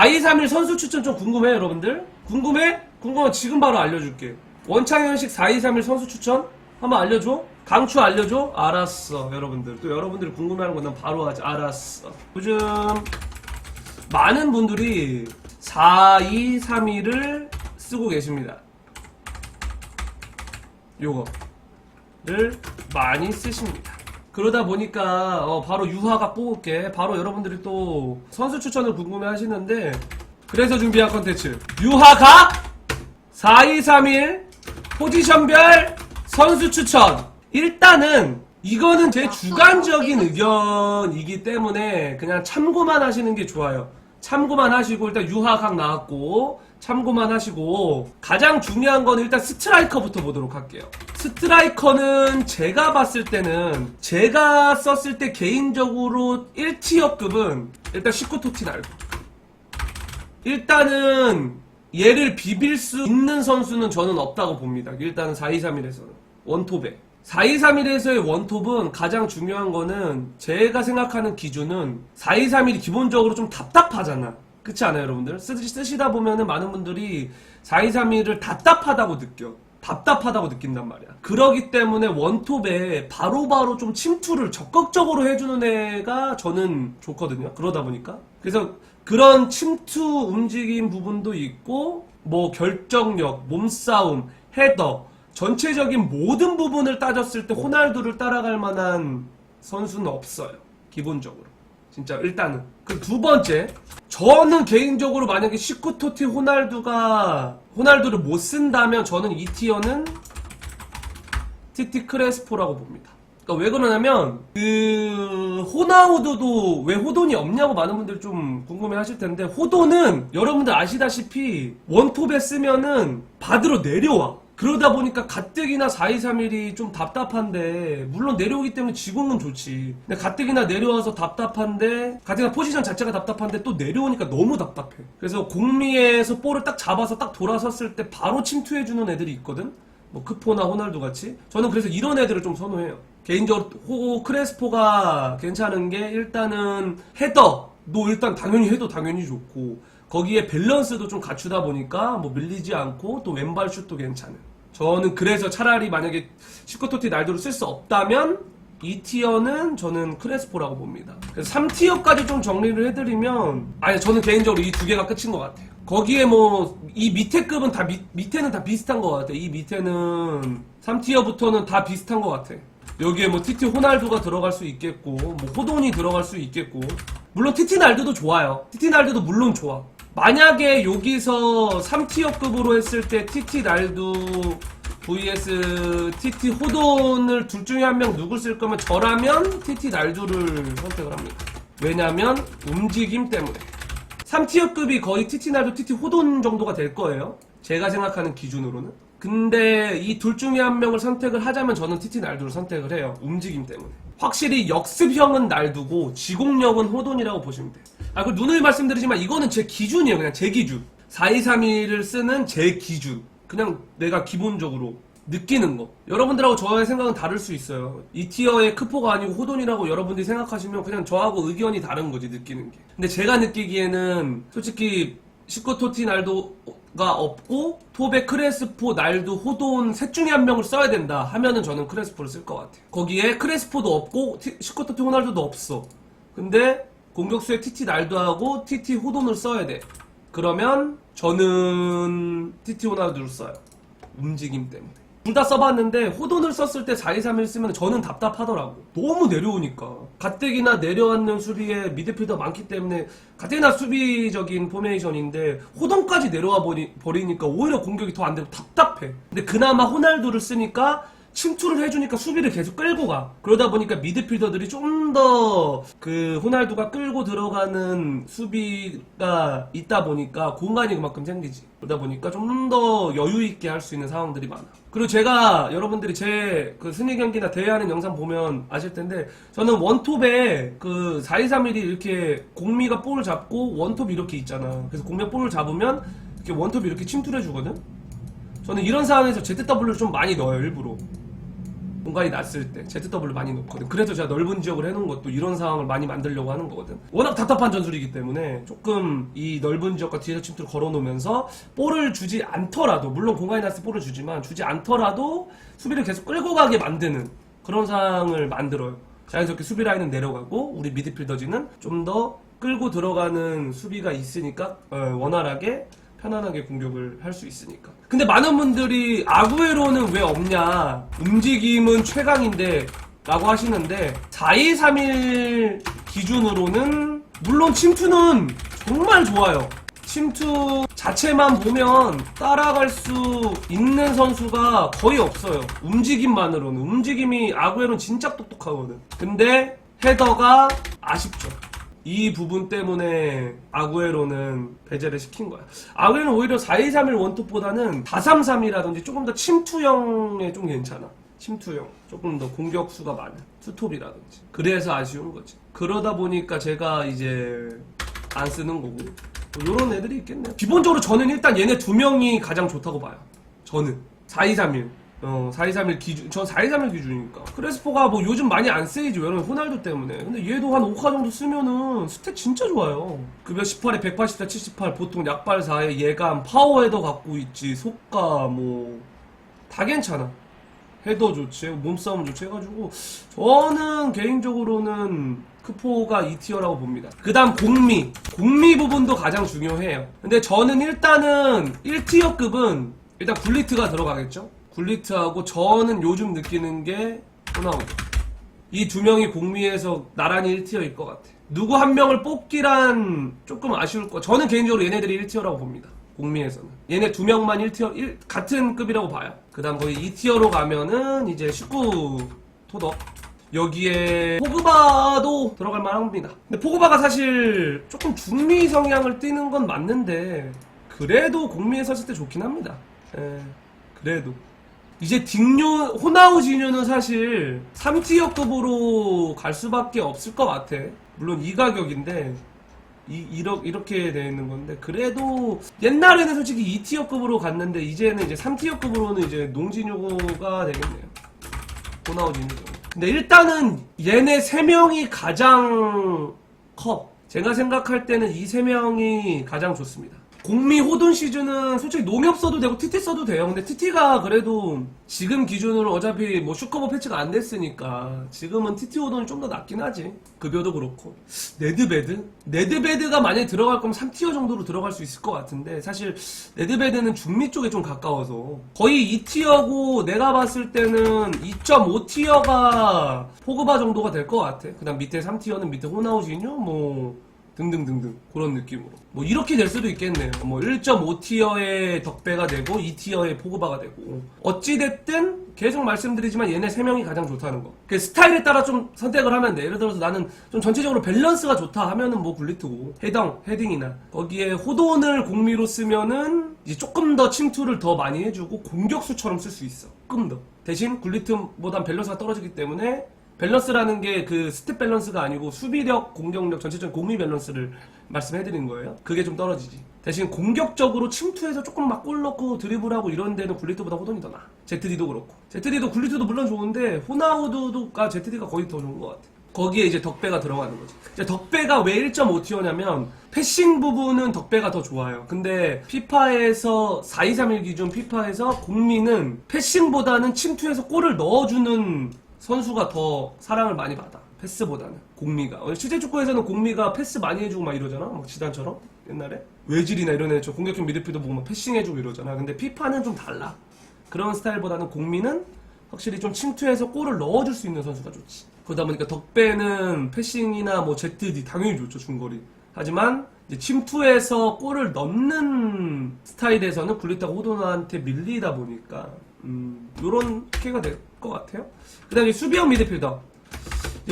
4231 선수 추천 좀 궁금해 여러분들? 궁금해? 궁금하면 지금 바로 알려줄게 원창현식 4231 선수 추천? 한번 알려줘? 강추 알려줘? 알았어 여러분들 또 여러분들이 궁금해하는 건 난 바로 하지 알았어 요즘 많은 분들이 4231을 쓰고 계십니다 요거를 많이 쓰십니다. 그러다 보니까 어, 바로 유화가 뽑을게. 바로 여러분들이 또 선수 추천을 궁금해 하시는데 그래서 준비한 컨텐츠 유화가 4231 포지션별 선수 추천 일단은 이거는 제 주관적인 의견이기 때문에 그냥 참고만 하시는 게 좋아요. 참고만 하시고 일단 유화각 나왔고 참고만 하시고 가장 중요한 건 일단 스트라이커부터 보도록 할게요. 스트라이커는 제가 봤을 때는 제가 썼을 때 개인적으로 1티어급은 일단 19토티 날고 일단은 얘를 비빌 수 있는 선수는 저는 없다고 봅니다. 일단은 4231에서는 원톱에 4231에서의 원톱은 가장 중요한 거는 제가 생각하는 기준은 4231이 기본적으로 좀 답답하잖아. 그렇지 않아요, 여러분들? 쓰, 쓰시 다 보면은 많은 분들이 4231을 답답하다고 느껴. 답답하다고 느낀단 말이야. 그러기 때문에 원톱에 바로 바로 좀 침투를 적극적으로 해주는 애가 저는 좋거든요. 그러다 보니까. 그래서 그런 침투 움직임 부분도 있고, 뭐 결정력, 몸싸움, 헤더, 전체적인 모든 부분을 따졌을 때 호날두를 따라갈 만한 선수는 없어요. 기본적으로. 진짜 일단은. 그두 번째. 저는 개인적으로 만약에 19토티 호날두가 호날두를 못 쓴다면 저는 이 티어는 티티 크레스포라고 봅니다. 그러니까 왜 그러냐면 그 호나우두도 왜 호돈이 없냐고 많은 분들 좀 궁금해 하실 텐데 호돈은 여러분들 아시다시피 원톱에 쓰면은 받으러 내려와. 그러다 보니까 가뜩이나 4231이 좀 답답한데 물론 내려오기 때문에 지공은 좋지. 근데 가뜩이나 내려와서 답답한데 가뜩이나 포지션 자체가 답답한데 또 내려오니까 너무 답답해. 그래서 공미에서 볼을 딱 잡아서 딱 돌아섰을 때 바로 침투해주는 애들이 있거든? 뭐 크포나 호날두 같이? 저는 그래서 이런 애들을 좀 선호해요. 개인적으로 호 크레스포가 괜찮은 게 일단은 헤더. 너 일단 당연히 헤더 당연히 좋고 거기에 밸런스도 좀 갖추다 보니까 뭐 밀리지 않고 또 왼발 슛도 괜찮은 저는 그래서 차라리 만약에 시코토티 날도를 쓸 수 없다면 이 티어는 저는 크레스포라고 봅니다. 그래서 3티어까지 좀 정리를 해드리면 아니 저는 개인적으로 이 두 개가 끝인 것 같아요. 거기에 뭐 이 밑에 급은 다 밑, 밑에는 다 비슷한 것 같아. 이 밑에는 3티어부터는 다 비슷한 것 같아. 여기에 뭐 티티 호날두가 들어갈 수 있겠고 뭐 호돈이 들어갈 수 있겠고 물론 티티 날두도 좋아요. 티티 날두도 물론 좋아. 만약에 여기서 3티어급으로 했을 때 TT 날두 vs TT 호돈을 둘 중에 한 명 누굴 쓸 거면 저라면 TT 날두를 선택을 합니다. 왜냐면 움직임 때문에. 3티어급이 거의 TT 날두, TT 호돈 정도가 될 거예요. 제가 생각하는 기준으로는. 근데 이 둘 중에 한 명을 선택을 하자면 저는 TT 날두를 선택을 해요. 움직임 때문에. 확실히 역습형은 날두고 지공력은 호돈이라고 보시면 돼요. 아, 그 눈을 말씀드리지만 이거는 제 기준이에요. 그냥 제 기준. 4231을 쓰는 제 기준. 그냥 내가 기본적으로 느끼는 거. 여러분들하고 저의 생각은 다를 수 있어요. 이 티어의 크포가 아니고 호돈이라고 여러분들이 생각하시면 그냥 저하고 의견이 다른 거지, 느끼는 게. 근데 제가 느끼기에는 솔직히 시코토티 날도 가 없고 토베 크레스포 날도 호돈 셋 중에 한 명을 써야 된다 하면은 저는 크레스포를 쓸 것 같아요. 거기에 크레스포도 없고 티- 시코토티 호날두도 없어. 근데 공격수에 TT 날도하고 TT 호돈을 써야 돼. 그러면 저는 TT 호날두를 써요. 움직임 때문에. 둘 다 써봤는데 호돈을 썼을 때 4-2-3-1 쓰면 저는 답답하더라고. 너무 내려오니까. 가뜩이나 내려왔는 수비에 미드필더 많기 때문에 가뜩이나 수비적인 포메이션인데 호돈까지 내려와 버리, 버리니까 오히려 공격이 더 안 되고 답답해. 근데 그나마 호날두를 쓰니까 침투를 해주니까 수비를 계속 끌고 가. 그러다 보니까 미드필더들이 좀 더 그 호날두가 끌고 들어가는 수비가 있다 보니까 공간이 그만큼 생기지. 그러다 보니까 좀 더 여유 있게 할 수 있는 상황들이 많아. 그리고 제가 여러분들이 제 그 승리 경기나 대회하는 영상 보면 아실 텐데 저는 원톱에 그 4231이 이렇게 공미가 볼을 잡고 원톱이 이렇게 있잖아. 그래서 공미가 볼을 잡으면 이렇게 원톱이 이렇게 침투를 해주거든. 저는 이런 상황에서 ZW를 좀 많이 넣어요 일부러 공간이 났을 때 ZW 많이 놓거든. 그래서 제가 넓은 지역을 해놓은 것도 이런 상황을 많이 만들려고 하는 거거든. 워낙 답답한 전술이기 때문에 조금 이 넓은 지역과 뒤에서 침투를 걸어놓으면서 볼을 주지 않더라도 물론 공간이 났을 때 볼을 주지만 주지 않더라도 수비를 계속 끌고 가게 만드는 그런 상황을 만들어요. 자연스럽게 수비 라인은 내려가고 우리 미드필더진은 좀 더 끌고 들어가는 수비가 있으니까 어, 원활하게 편안하게 공격을 할 수 있으니까. 근데 많은 분들이 아구에로는 왜 없냐? 움직임은 최강인데 라고 하시는데 4231 기준으로는 물론 침투는 정말 좋아요. 침투 자체만 보면 따라갈 수 있는 선수가 거의 없어요. 움직임만으로는. 움직임이 아구에로는 진짜 똑똑하거든. 근데 헤더가 아쉽죠. 이 부분 때문에 아구에로는 배제를 시킨 거야. 아구에로는 오히려 4-2-3-1 원톱보다는 4-3-3이라든지 조금 더 침투형에 좀 괜찮아. 침투형. 조금 더 공격수가 많은 투톱이라든지. 그래서 아쉬운 거지. 그러다 보니까 제가 이제 안 쓰는 거고. 뭐 요런 애들이 있겠네요. 기본적으로 저는 일단 얘네 두 명이 가장 좋다고 봐요. 저는. 4-2-3-1. 어, 4-2-3-1 기준, 전 4-2-3-1 기준이니까. 크레스포가 뭐 요즘 많이 안 쓰이지, 왜냐면 호날두 때문에. 근데 얘도 한 5카 정도 쓰면은 스탯 진짜 좋아요. 급여 18에 184, 78, 보통 약발 4에 예감, 파워 헤더 갖고 있지, 속가, 뭐, 다 괜찮아. 헤더 좋지, 몸싸움 좋지 해가지고, 저는 개인적으로는 크포가 2티어라고 봅니다. 그 다음 공미. 공미 부분도 가장 중요해요. 근데 저는 일단은 1티어급은 일단 굴리트가 들어가겠죠? 굴리트하고 저는 요즘 느끼는 게 호나우드. 이두 명이 공미에서 나란히 1티어일 것 같아. 누구 한 명을 뽑기란 조금 아쉬울 거. 저는 개인적으로 얘네들이 1티어라고 봅니다. 공미에서는. 얘네 두 명만 1티어, 1, 같은 급이라고 봐요. 그 다음 거의 2티어로 가면은 이제 19 토덕. 여기에 포그바도 들어갈 만합니다. 근데 포그바가 사실 조금 중미 성향을 띠는 건 맞는데 그래도 공미에 섰을 때 좋긴 합니다. 예, 그래도. 이제 딩요, 호나우지뉴는 사실 3티어급으로 갈 수밖에 없을 것 같아. 물론 이 가격인데, 이, 이러, 이렇게 돼 있는 건데, 그래도 옛날에는 솔직히 2티어급으로 갔는데, 이제는 이제 3티어급으로는 이제 농진유가 되겠네요. 호나우지뉴. 근데 일단은 얘네 3명이 가장 커. 제가 생각할 때는 이 3명이 가장 좋습니다. 공미 호돈 시즌은 솔직히 농협 써도 되고 TT 써도 돼요. 근데 TT가 그래도 지금 기준으로 어차피 뭐 슈커버 패치가 안 됐으니까 지금은 TT 호돈이 좀 더 낫긴 하지. 급여도 그렇고. 네드베드? 네드베드가 만약에 들어갈 거면 3티어 정도로 들어갈 수 있을 것 같은데 사실 네드베드는 중미 쪽에 좀 가까워서 거의 2티어고 내가 봤을 때는 2.5티어가 포그바 정도가 될 것 같아. 그 다음 밑에 3티어는 밑에 호나우지뉴 뭐 등등등등 그런 느낌으로. 뭐 이렇게 될 수도 있겠네요. 뭐 1.5티어의 덕배가 되고 2티어의 포그바가 되고. 어찌됐든 계속 말씀드리지만 얘네 3명이 가장 좋다는 거 그 스타일에 따라 좀 선택을 하면 돼. 예를 들어서 나는 좀 전체적으로 밸런스가 좋다 하면은 뭐 굴리트고. 헤딩 헤딩이나. 거기에 호돈을 공미로 쓰면은 이제 조금 더 침투를 더 많이 해주고 공격수처럼 쓸 수 있어. 조금 더. 대신 굴리트보단 밸런스가 떨어지기 때문에 밸런스라는 게 그 스텝 밸런스가 아니고 수비력, 공격력, 전체적인 공미 밸런스를 말씀해드린 거예요. 그게 좀 떨어지지. 대신 공격적으로 침투해서 조금 막 골 넣고 드리블하고 이런 데는 굴리트보다 호돈이 더 나아. ZD도 그렇고. ZD도 굴리트도 물론 좋은데 호나우드가 ZD가 거의 더 좋은 것 같아. 거기에 이제 덕배가 들어가는 거지. 이제 덕배가 왜 1.5티어냐면 패싱 부분은 덕배가 더 좋아요. 근데 피파에서 4231 기준 피파에서 공미는 패싱보다는 침투해서 골을 넣어주는 선수가 더 사랑을 많이 받아. 패스보다는 공미가. 어, 실제 축구에서는 공미가 패스 많이 해주고 막 이러잖아. 막 지단처럼 옛날에 외질이나 이런 애저 공격형 미드필더 보면 패싱 해주고 이러잖아. 근데 피파는 좀 달라. 그런 스타일보다는 공미는 확실히 좀 침투해서 골을 넣어줄 수 있는 선수가 좋지. 그러다 보니까 덕배는 패싱이나 뭐 ZD 당연히 좋죠 중거리. 하지만 침투해서 골을 넣는 스타일에서는 굴리타가 호도나한테 밀리다 보니까 음, 요런 케가 될 것 같아요. 그 다음에 수비형 미드필더.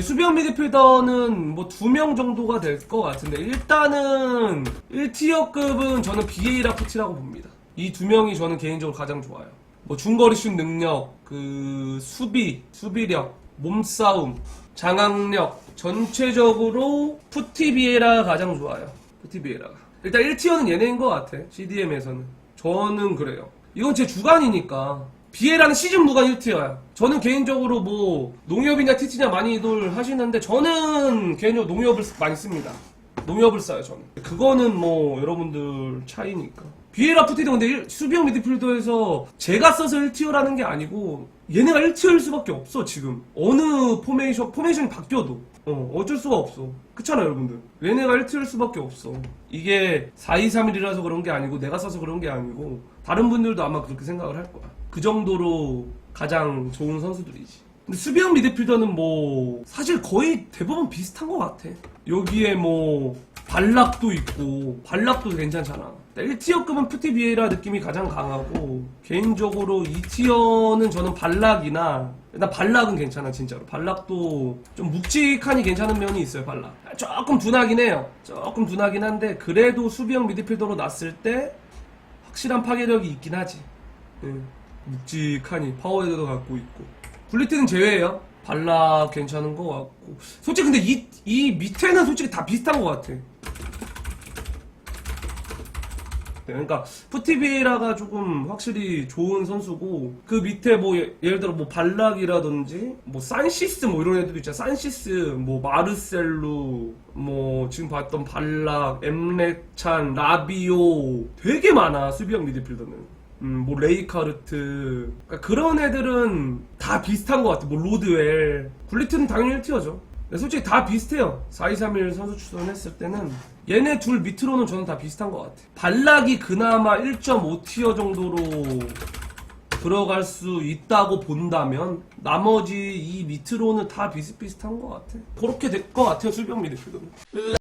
수비형 미드필더는 뭐 두 명 정도가 될 것 같은데 일단은 1티어급은 저는 BA 라프티라고 봅니다. 이 두 명이 저는 개인적으로 가장 좋아요. 뭐 중거리 슛 능력, 그 수비, 수비력, 몸싸움, 장악력 전체적으로 푸티비에라가 가장 좋아요. 푸티비에라가. 일단 1티어는 얘네인 것 같아. CDM에서는. 저는 그래요. 이건 제 주관이니까 비에라는 시즌 무관 1티어야. 저는 개인적으로 뭐 농협이냐 티티냐 많이들 하시는데 저는 개인적으로 농협을 쓰- 많이 씁니다. 농협을 써요 저는. 그거는 뭐 여러분들 차이니까. 비에라 푸티도 근데 일- 수비형 미드필더에서 제가 써서 1티어라는 게 아니고 얘네가 1티어일 수밖에 없어 지금. 어느 포메이션 포메이션이 바뀌어도 어, 어쩔 수가 없어. 그렇잖아요 여러분들. 얘네가 1티어일 수밖에 없어. 이게 4231이라서 그런 게 아니고 내가 써서 그런 게 아니고 다른 분들도 아마 그렇게 생각을 할 거야. 그 정도로 가장 좋은 선수들이지. 근데 수비형 미드필더는 뭐 사실 거의 대부분 비슷한 것 같아. 여기에 뭐 발락도 있고 발락도 괜찮잖아. 1티어급은 푸티비에라 느낌이 가장 강하고 개인적으로 2티어는 저는 발락이나 일단 발락은 괜찮아 진짜로 발락도 좀 묵직하니 괜찮은 면이 있어요 발락 조금 둔하긴 해요 조금 둔하긴 한데 그래도 수비형 미드필더로 놨을 때 확실한 파괴력이 있긴 하지 예. 묵직하니 파워헤드도 갖고 있고. 블리트는 제외예요. 발락 괜찮은 것 같고. 솔직히 근데 이, 이 밑에는 솔직히 다 비슷한 것 같아. 그러니까 푸티비에라가 조금 확실히 좋은 선수고 그 밑에 뭐 예, 예를 들어 뭐 발락이라든지 뭐 산시스 뭐 이런 애들도 있잖아. 산시스 뭐 마르셀루 뭐 지금 봤던 발락 엠렉찬 라비오 되게 많아 수비형 미드필더는 음, 뭐 레이카르트. 그러니까 그런 애들은 다 비슷한 것 같아. 뭐 로드웰. 굴리트는 당연히 1티어죠. 근데 솔직히 다 비슷해요. 4231 선수 추천했을 때는 얘네 둘 밑으로는 저는 다 비슷한 것 같아. 발락이 그나마 1.5티어 정도로 들어갈 수 있다고 본다면 나머지 이 밑으로는 다 비슷비슷한 것 같아. 그렇게 될 것 같아요 술병 미드필더는